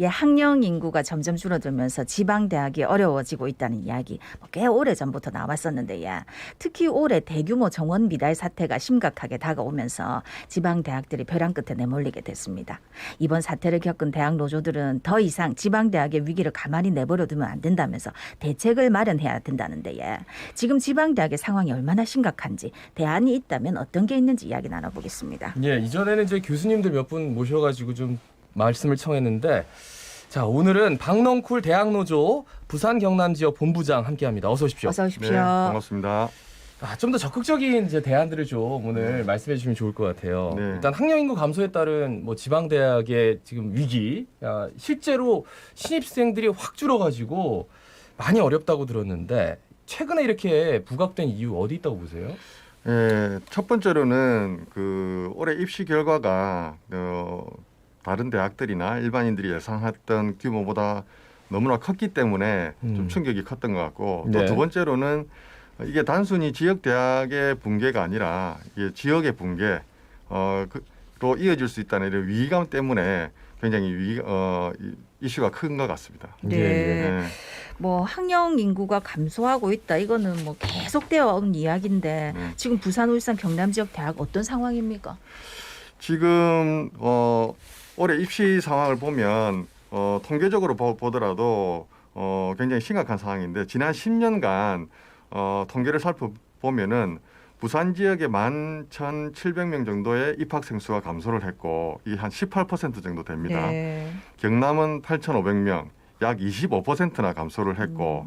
예, 학령 인구가 점점 줄어들면서 지방 대학이 어려워지고 있다는 이야기 뭐꽤 오래 전부터 나왔었는데 예. 특히 올해 대규모 정원 미달 사태가 심각하게 다가오면서 지방 대학들이 벼랑 끝에 내몰리게 됐습니다. 이번 사태를 겪은 대학 노조들은 더 이상 지방 대학의 위기를 가만히 내버려 두면 안 된다면서 대책을 마련해야 된다는데 예. 지금 지방 대학의 상황이 얼마나 심각한지 대안이 있다면 어떤 게 있는지 이야기 나눠보겠습니다. 예, 이전에는 이제 교수님들 몇 분 모셔가지고 좀 말씀을 청했는데 자 오늘은 박넝쿨 대학노조 부산 경남 지역 본부장 함께합니다. 어서 오십시오. 어서 오십시오. 네, 반갑습니다. 아, 좀 더 적극적인 이제 대안들을 좀 오늘 말씀해 주시면 좋을 것 같아요. 네. 일단 학령 인구 감소에 따른 뭐 지방 대학의 지금 위기, 아, 실제로 신입생들이 확 줄어가지고 많이 어렵다고 들었는데 최근에 이렇게 부각된 이유 어디 있다고 보세요? 예, 첫 번째로는 그 올해 입시 결과가 어, 다른 대학들이나 일반인들이 예상했던 규모보다 너무나 컸기 때문에 음. 좀 충격이 컸던 것 같고 네. 또두 번째로는 이게 단순히 지역 대학의 붕괴가 아니라 이게 지역의 붕괴 어, 그, 로 이어질 수 있다는 이런 위기감 때문에 굉장히 위, 어, 이- 이슈가 큰 것 같습니다. 네. 예, 예. 예. 뭐 학령 인구가 감소하고 있다. 이거는 뭐 계속되어 온 이야기인데 네. 지금 부산, 울산, 경남 지역 대학 어떤 상황입니까? 지금 어, 올해 입시 상황을 보면 어, 통계적으로 보, 보더라도 어, 굉장히 심각한 상황인데 지난 10년간 어, 통계를 살펴보면은 부산 지역에 11,700명 정도의 입학생 수가 감소를 했고 이게 한18% 정도 됩니다. 네. 경남은 8,500명, 약 25%나 감소를 했고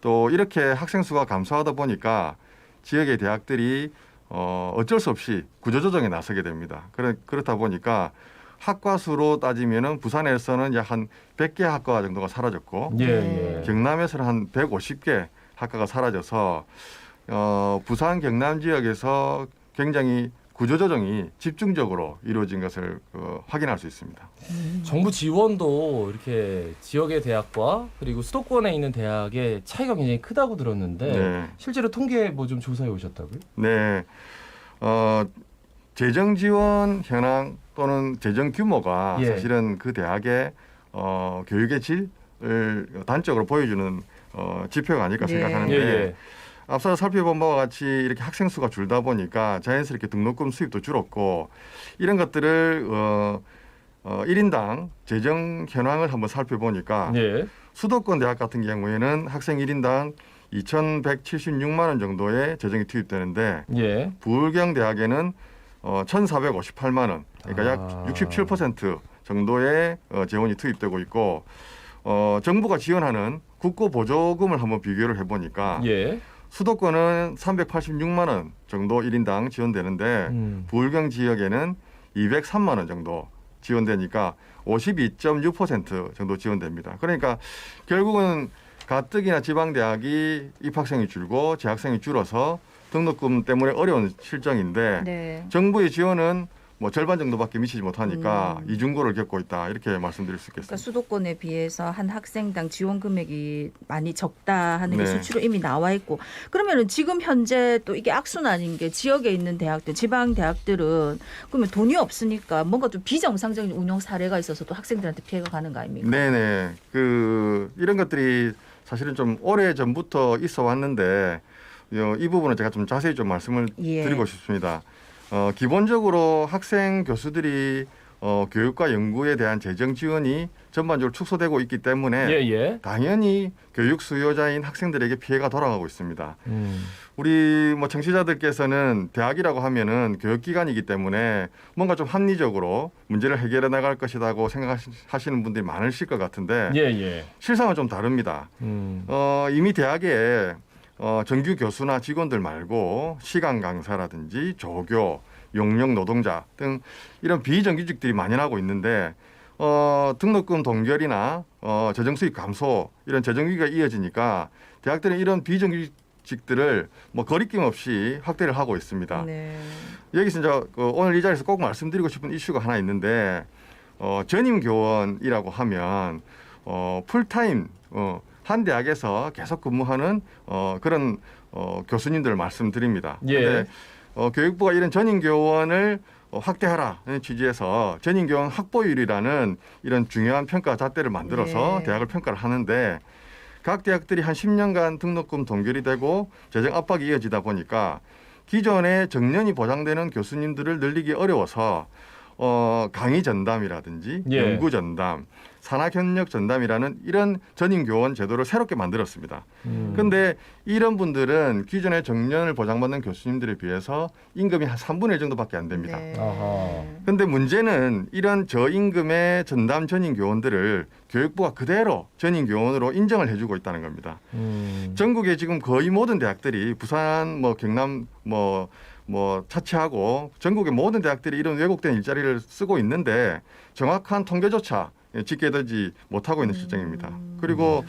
또 이렇게 학생 수가 감소하다 보니까 지역의 대학들이 어, 어쩔 수 없이 구조조정에 나서게 됩니다. 그래, 그렇다 보니까 학과 수로 따지면은 부산에서는 약 한 100개 학과 정도가 사라졌고 예, 네. 예. 경남에서는 한 150개 학과가 사라져서 어, 부산 경남 지역에서 굉장히 구조조정이 집중적으로 이루어진 것을 어, 확인할 수 있습니다. 정부 지원도 이렇게 지역의 대학과 그리고 수도권에 있는 대학의 차이가 굉장히 크다고 들었는데 네. 실제로 통계 뭐 좀 조사해 오셨다고요? 네. 어, 재정 지원 현황 또는 재정 규모가 예. 사실은 그 대학의 어, 교육의 질을 단적으로 보여주는 어, 지표가 아닐까 네. 생각하는데 예, 예. 앞서 살펴본 바와 같이 이렇게 학생 수가 줄다 보니까 자연스럽게 등록금 수입도 줄었고 이런 것들을 어, 어, 1인당 재정 현황을 한번 살펴보니까 예. 수도권 대학 같은 경우에는 학생 1인당 2,176만 원 정도의 재정이 투입되는데 예. 부울경 대학에는 어, 1,458만 원, 그러니까 아. 약67% 정도의 어, 재원이 투입되고 있고 어, 정부가 지원하는 국고 보조금을 한번 비교를 해보니까 예. 수도권은 386만 원 정도 1인당 지원되는데 음. 부울경 지역에는 203만 원 정도 지원되니까 52.6% 정도 지원됩니다. 그러니까 결국은 가뜩이나 지방 대학이 입학생이 줄고 재학생이 줄어서 등록금 때문에 어려운 실정인데 네. 정부의 지원은 뭐 절반 정도밖에 미치지 못하니까 음. 이중고를 겪고 있다 이렇게 말씀드릴 수 그러니까 있겠습니다. 수도권에 비해서 한 학생당 지원 금액이 많이 적다 하는 게 네. 수치로 이미 나와 있고 그러면은 지금 현재 또 이게 악순환인 게 지역에 있는 대학들 지방 대학들은 그러면 돈이 없으니까 뭔가 좀 비정상적인 운영 사례가 있어서 또 학생들한테 피해가 가는 거 아닙니까? 네네 그 이런 것들이 사실은 좀 오래 전부터 있어 왔는데 어, 이 부분은 제가 좀 자세히 좀 말씀을 예. 드리고 싶습니다. 어, 기본적으로 학생 교수들이 어, 교육과 연구에 대한 재정 지원이 전반적으로 축소되고 있기 때문에 예, 예. 당연히 교육 수요자인 학생들에게 피해가 돌아가고 있습니다. 음. 우리 뭐 청취자들께서는 대학이라고 하면은 교육기관이기 때문에 뭔가 좀 합리적으로 문제를 해결해 나갈 것이라고 생각하시는 분들이 많으실 것 같은데 예, 예. 실상은 좀 다릅니다. 음. 어, 이미 대학에 어, 정규 교수나 직원들 말고 시간 강사라든지 조교, 용역 노동자 등 이런 비정규직들이 만연하고 있는데 어, 등록금 동결이나 어, 재정 수입 감소 이런 재정 위기가 이어지니까 대학들은 이런 비정규직들을 뭐 거리낌 없이 확대를 하고 있습니다. 네. 여기서 이제 그 오늘 이 자리에서 꼭 말씀드리고 싶은 이슈가 하나 있는데 어, 전임 교원이라고 하면 어, 풀타임 어, 한 대학에서 계속 근무하는 어, 그런 어, 교수님들 말씀드립니다. 예. 어, 교육부가 이런 전임 교원을 어, 확대하라는 취지에서 전인교원 확보율이라는 이런 중요한 평가 잣대를 만들어서 네. 대학을 평가를 하는데 각 대학들이 한 10년간 등록금 동결이 되고 재정 압박이 이어지다 보니까 기존에 정년이 보장되는 교수님들을 늘리기 어려워서 어, 강의 전담이라든지 예. 연구 전담, 산학 협력 전담이라는 이런 전임 교원 제도를 새롭게 만들었습니다. 음. 근데 이런 분들은 기존의 정년을 보장받는 교수님들에 비해서 임금이 한 3분의 1 정도밖에 안 됩니다. 네. 아하. 근데 문제는 이런 저임금의 전담 전임 교원들을 교육부가 그대로 전임 교원으로 인정을 해주고 있다는 겁니다. 음. 전국에 지금 거의 모든 대학들이 부산, 뭐 경남, 뭐 뭐 차치하고 전국의 모든 대학들이 이런 왜곡된 일자리를 쓰고 있는데 정확한 통계조차 짓게 되지 못하고 있는 실정입니다. 그리고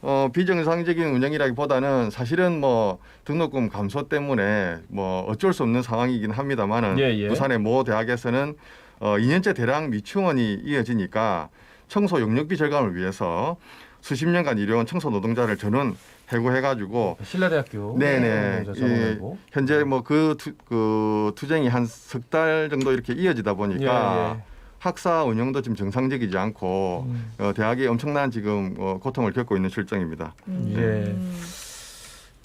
어, 비정상적인 운영이라기보다는 사실은 뭐 등록금 감소 때문에 뭐 어쩔 수 없는 상황이긴 합니다만은 예, 예. 부산의 모 대학에서는 어, 2년째 대량 미충원이 이어지니까 청소 용역비 절감을 위해서 수십 년간 일해온 청소 노동자를 전원 해고해가지고 신라대학교 네네. 노동자 전원하고. 현재 뭐그 그 투쟁이 한 석 달 정도 이렇게 이어지다 보니까 예, 예. 학사 운영도 지금 정상적이지 않고 음. 어, 대학이 엄청난 지금 어, 고통을 겪고 있는 실정입니다. 음. 예.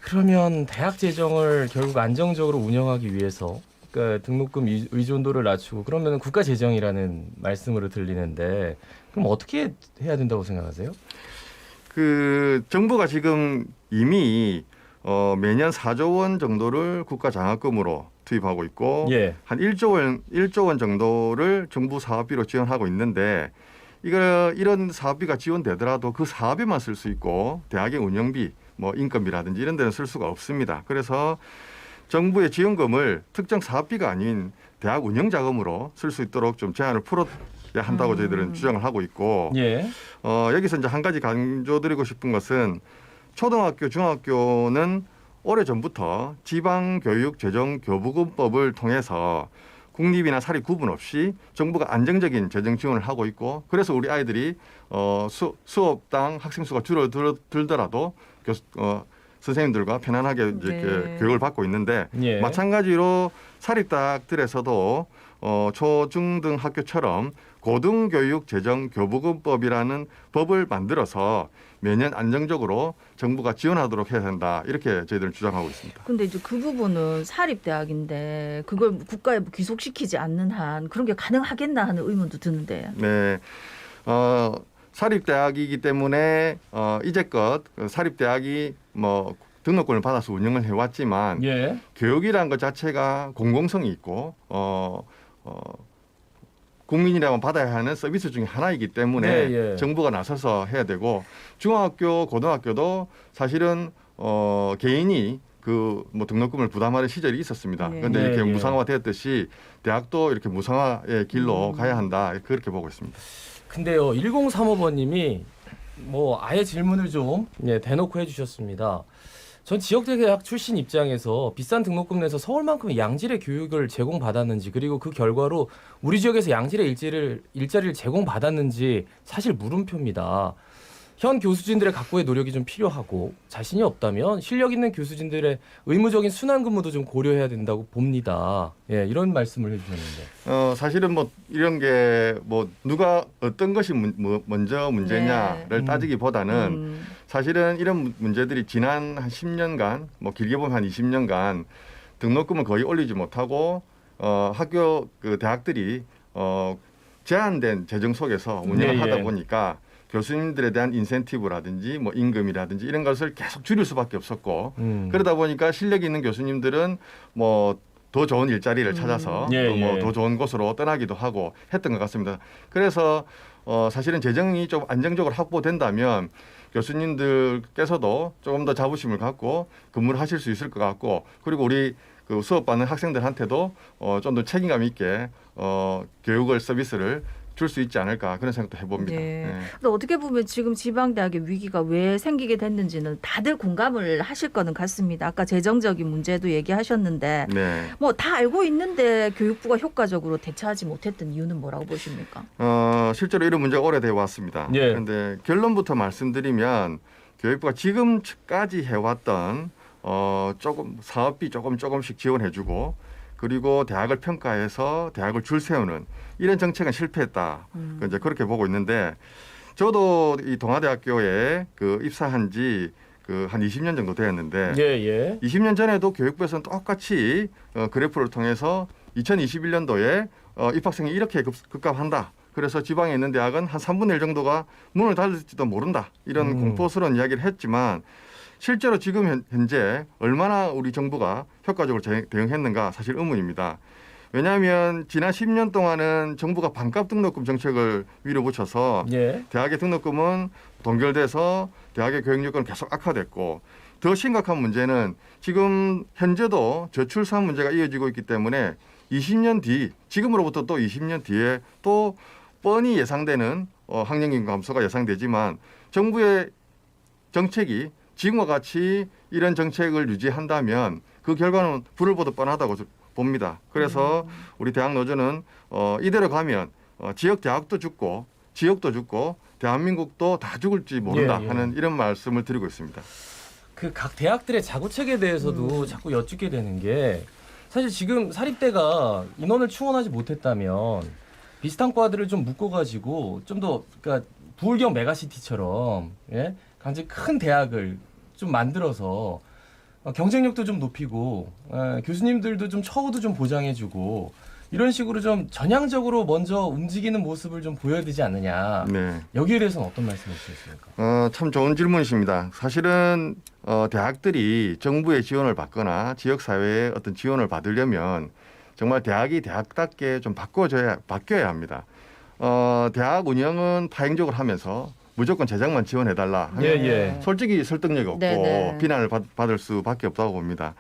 그러면 대학 재정을 결국 안정적으로 운영하기 위해서 그러니까 등록금 의- 의존도를 낮추고 그러면 국가 재정이라는 말씀으로 들리는데 그럼 어떻게 해야 된다고 생각하세요? 그 정부가 지금 이미 어, 매년 4조 원 정도를 국가 장학금으로 투입하고 있고 예. 한 1조 원 1조 원 정도를 정부 사업비로 지원하고 있는데 이거 이런 사업비가 지원되더라도 그 사업에만 쓸 수 있고 대학의 운영비 뭐 인건비라든지 이런 데는 쓸 수가 없습니다. 그래서 정부의 지원금을 특정 사업비가 아닌 대학 운영 자금으로 쓸 수 있도록 좀 제한을 풀어야 한다고 음. 저희들은 주장을 하고 있고 예. 어, 여기서 이제 한 가지 강조드리고 싶은 것은 초등학교, 중학교는 오래 전부터 지방교육재정교부금법을 통해서 국립이나 사립 구분 없이 정부가 안정적인 재정 지원을 하고 있고 그래서 우리 아이들이 어, 수, 수업당 학생 수가 줄어들더라도 교수, 어, 선생님들과 편안하게 이제 이렇게 네. 교육을 받고 있는데 예. 마찬가지로 사립 대학들에서도 어, 초중등 학교처럼 고등교육재정교부금법이라는 법을 만들어서 매년 안정적으로 정부가 지원하도록 해야 된다 이렇게 저희들은 주장하고 있습니다. 근데 이제 그 부분은 사립 대학인데 그걸 국가에 뭐 귀속시키지 않는 한 그런 게 가능하겠나 하는 의문도 드는데. 네, 어, 사립대학이기 때문에 어, 이제껏 그 사립대학이 뭐 등록금을 받아서 운영을 해왔지만 예. 교육이라는 것 자체가 공공성이 있고 어, 어, 국민이라면 받아야 하는 서비스 중에 하나이기 때문에 네, 예. 정부가 나서서 해야 되고 중학교, 고등학교도 사실은 어, 개인이 그 뭐 등록금을 부담하는 시절이 있었습니다. 네. 그런데 네, 이렇게 예. 무상화되었듯이 대학도 이렇게 무상화의 길로 음. 가야 한다 그렇게 보고 있습니다. 근데요, 1035번님이 뭐 아예 질문을 좀 예, 대놓고 해주셨습니다. 전 지역대 학 출신 입장에서 비싼 등록금 내서 서울만큼의 양질의 교육을 제공받았는지 그리고 그 결과로 우리 지역에서 양질의 일자리를 일자리를 제공받았는지 사실 물음표입니다. 현 교수진들의 각고의 노력이 좀 필요하고 자신이 없다면 실력 있는 교수진들의 의무적인 순환 근무도 좀 고려해야 된다고 봅니다. 예, 이런 말씀을 해주셨는데. 어, 사실은 뭐 이런 게 뭐 누가 어떤 것이 문, 뭐 먼저 문제냐를 네. 음. 따지기보다는 음. 사실은 이런 문- 문제들이 지난 한 10년간 뭐 길게 보면 한 20년간 등록금을 거의 올리지 못하고 어, 학교 그 대학들이 어, 제한된 재정 속에서 운영을 예, 하다 예. 보니까 교수님들에 대한 인센티브라든지 뭐 임금이라든지 이런 것을 계속 줄일 수밖에 없었고 음. 그러다 보니까 실력 있는 교수님들은 뭐 더 좋은 일자리를 찾아서 예, 또뭐 예. 더 좋은 곳으로 떠나기도 하고 했던 것 같습니다. 그래서 어 사실은 재정이 좀 안정적으로 확보된다면 교수님들께서도 조금 더 자부심을 갖고 근무를 하실 수 있을 것 같고 그리고 우리 그 수업 받는 학생들한테도 어 좀 더 책임감 있게 어 교육을 서비스를 줄 수 있지 않을까 그런 생각도 해봅니다. 네. 예. 근데 어떻게 보면 지금 지방대학의 위기가 왜 생기게 됐는지는 다들 공감을 하실 거는 같습니다. 아까 재정적인 문제도 얘기하셨는데 네. 뭐 다 알고 있는데 교육부가 효과적으로 대처하지 못했던 이유는 뭐라고 보십니까? 어, 실제로 이런 문제가 오래돼 왔습니다. 예. 그런데 결론부터 말씀드리면 교육부가 지금까지 해왔던 어, 조금 사업비 조금 조금씩 지원해주고 그리고 대학을 평가해서 대학을 줄 세우는 이런 정책은 실패했다. 음. 그 이제 그렇게 보고 있는데 저도 이 동아대학교에 그 입사한 지 그 한 20년 정도 되었는데 예, 예. 20년 전에도 교육부에서는 똑같이 어, 그래프를 통해서 2021년도에 어, 입학생이 이렇게 급, 급감한다. 그래서 지방에 있는 대학은 한 3분의 1 정도가 문을 닫을지도 모른다. 이런 음. 공포스러운 이야기를 했지만 실제로 지금 현- 현재 얼마나 우리 정부가 효과적으로 제- 대응했는가 사실 의문입니다. 왜냐하면 지난 10년 동안은 정부가 반값 등록금 정책을 밀어붙여서 예. 대학의 등록금은 동결돼서 대학의 교육 여건은 계속 악화됐고 더 심각한 문제는 지금 현재도 저출산 문제가 이어지고 있기 때문에 20년 뒤 지금으로부터 또 20년 뒤에 또 뻔히 예상되는 어, 학령인 감소가 예상되지만 정부의 정책이 지금과 같이 이런 정책을 유지한다면 그 결과는 불을 보듯 뻔하다고 봅니다. 그래서 우리 대학 노조는 어, 이대로 가면 어, 지역 대학도 죽고 지역도 죽고 대한민국도 다 죽을지 모른다 예, 예. 하는 이런 말씀을 드리고 있습니다. 그 각 대학들의 자구책에 대해서도 자꾸 여쭙게 되는 게 사실 지금 사립대가 인원을 충원하지 못했다면 비슷한 과들을 좀 묶어가지고 좀 더 그러니까 부울경 메가시티처럼 예? 강제 큰 대학을 좀 만들어서 어, 경쟁력도 좀 높이고 예, 교수님들도 좀 처우도 좀 보장해주고 이런 식으로 좀 전향적으로 먼저 움직이는 모습을 좀 보여야 되지 않느냐 네. 여기에 대해서는 어떤 말씀을 주셨습니까? 어, 참 좋은 질문이십니다. 사실은 어, 대학들이 정부의 지원을 받거나 지역 사회의 어떤 지원을 받으려면 정말 대학이 대학답게 좀 바꿔줘야 바뀌어야 합니다. 어, 대학 운영은 파행적으로 하면서 무조건 재정만 지원해달라. 예, 예. 솔직히 설득력이 없고 네네. 비난을 받, 받을 수밖에 없다고 봅니다.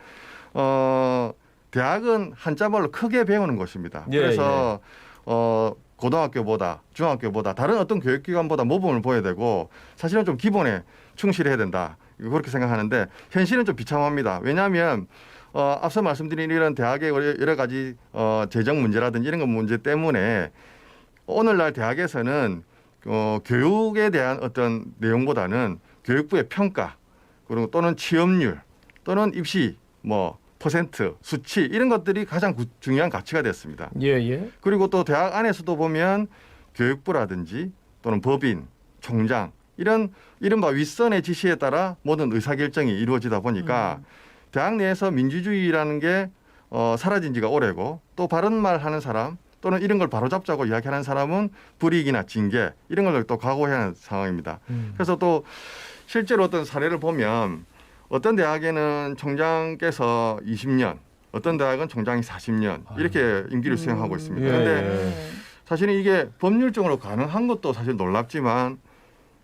어, 대학은 한자말로 크게 배우는 곳입니다. 예, 그래서 어, 고등학교보다 중학교보다 다른 어떤 교육기관보다 모범을 보여야 되고 사실은 좀 기본에 충실해야 된다. 그렇게 생각하는데 현실은 좀 비참합니다. 왜냐하면 어, 앞서 말씀드린 이런 대학의 여러 여러 가지 어, 재정 문제라든지 이런 것 문제 때문에 오늘날 대학에서는 어, 교육에 대한 어떤 내용보다는 교육부의 평가 그리고 또는 취업률 또는 입시 뭐 퍼센트 수치 이런 것들이 가장 구- 중요한 가치가 됐습니다. 예, 예. 그리고 또 대학 안에서도 보면 교육부라든지 또는 법인, 총장 이런 이른바 윗선의 지시에 따라 모든 의사결정이 이루어지다 보니까 대학 내에서 민주주의라는 게 어, 사라진 지가 오래고 또 바른 말 하는 사람 또는 이런 걸 바로잡자고 이야기하는 사람은 불이익이나 징계 이런 걸 또 각오해야 하는 상황입니다. 음. 그래서 또 실제로 어떤 사례를 보면 어떤 대학에는 총장께서 20년, 어떤 대학은 총장이 40년 이렇게 임기를 수행하고 있습니다. 예, 그런데 예. 사실은 이게 법률적으로 가능한 것도 사실 놀랍지만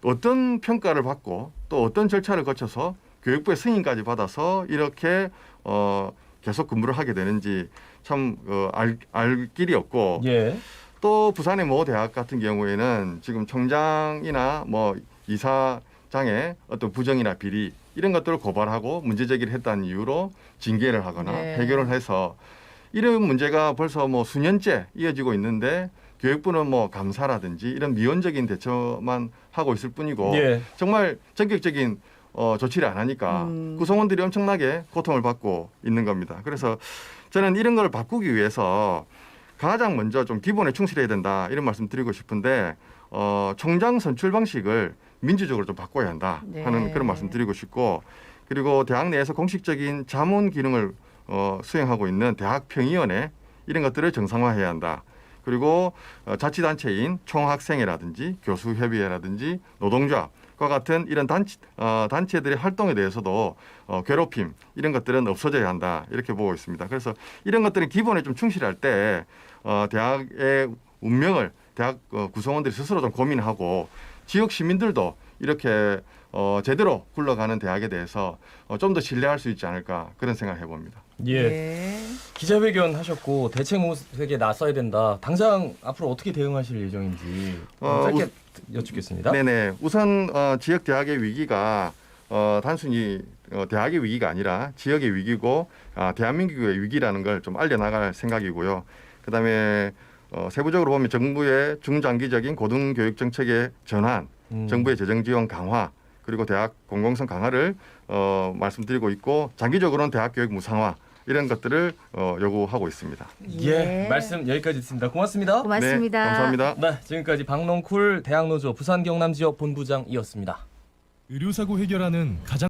어떤 평가를 받고 또 어떤 절차를 거쳐서 교육부의 승인까지 받아서 이렇게 어 계속 근무를 하게 되는지 참 어, 알, 알 길이 없고 예. 또 부산의 모 대학 같은 경우에는 지금 총장이나 뭐 이사장의 어떤 부정이나 비리 이런 것들을 고발하고 문제 제기를 했다는 이유로 징계를 하거나 네. 해결을 해서 이런 문제가 벌써 뭐 수년째 이어지고 있는데 교육부는 뭐 감사라든지 이런 미온적인 대처만 하고 있을 뿐이고 예. 정말 전격적인 어, 조치를 안 하니까 음. 구성원들이 엄청나게 고통을 받고 있는 겁니다. 그래서 저는 이런 걸 바꾸기 위해서 가장 먼저 좀 기본에 충실해야 된다 이런 말씀 드리고 싶은데 어, 총장 선출 방식을 민주적으로 좀 바꿔야 한다 네. 하는 그런 말씀 드리고 싶고 그리고 대학 내에서 공식적인 자문 기능을 어, 수행하고 있는 대학평의원회 이런 것들을 정상화해야 한다. 그리고 어, 자치단체인 총학생회라든지 교수협의회라든지 노동조합 과 같은 이런 단체, 어, 단체들의 활동에 대해서도 어, 괴롭힘 이런 것들은 없어져야 한다 이렇게 보고 있습니다. 그래서 이런 것들은 기본에 좀 충실할 때 어, 대학의 운명을 대학 어, 구성원들이 스스로 좀 고민하고 지역 시민들도 이렇게 어, 제대로 굴러가는 대학에 대해서 어, 좀 더 신뢰할 수 있지 않을까 그런 생각을 해봅니다. 예. 네. 기자회견 하셨고 대책 모색에 나서야 된다. 당장 앞으로 어떻게 대응하실 예정인지 어, 짧게 여쭙겠습니다. 네네. 우선 어, 지역 대학의 위기가 어, 단순히 어, 대학의 위기가 아니라 지역의 위기고 아, 대한민국의 위기라는 걸 좀 알려나갈 생각이고요. 그다음에 어, 세부적으로 보면 정부의 중장기적인 고등교육 정책의 전환, 음. 정부의 재정 지원 강화, 그리고 대학 공공성 강화를 어, 말씀드리고 있고 장기적으로는 대학 교육 무상화 이런 것들을 어, 요구하고 있습니다. 예, 말씀 여기까지 듣습니다. 고맙습니다. 고맙습니다. 네, 감사합니다. 네, 지금까지 박농쿨 대학노조 부산 경남 지역 본부장이었습니다. 의료사고 해결하는 가장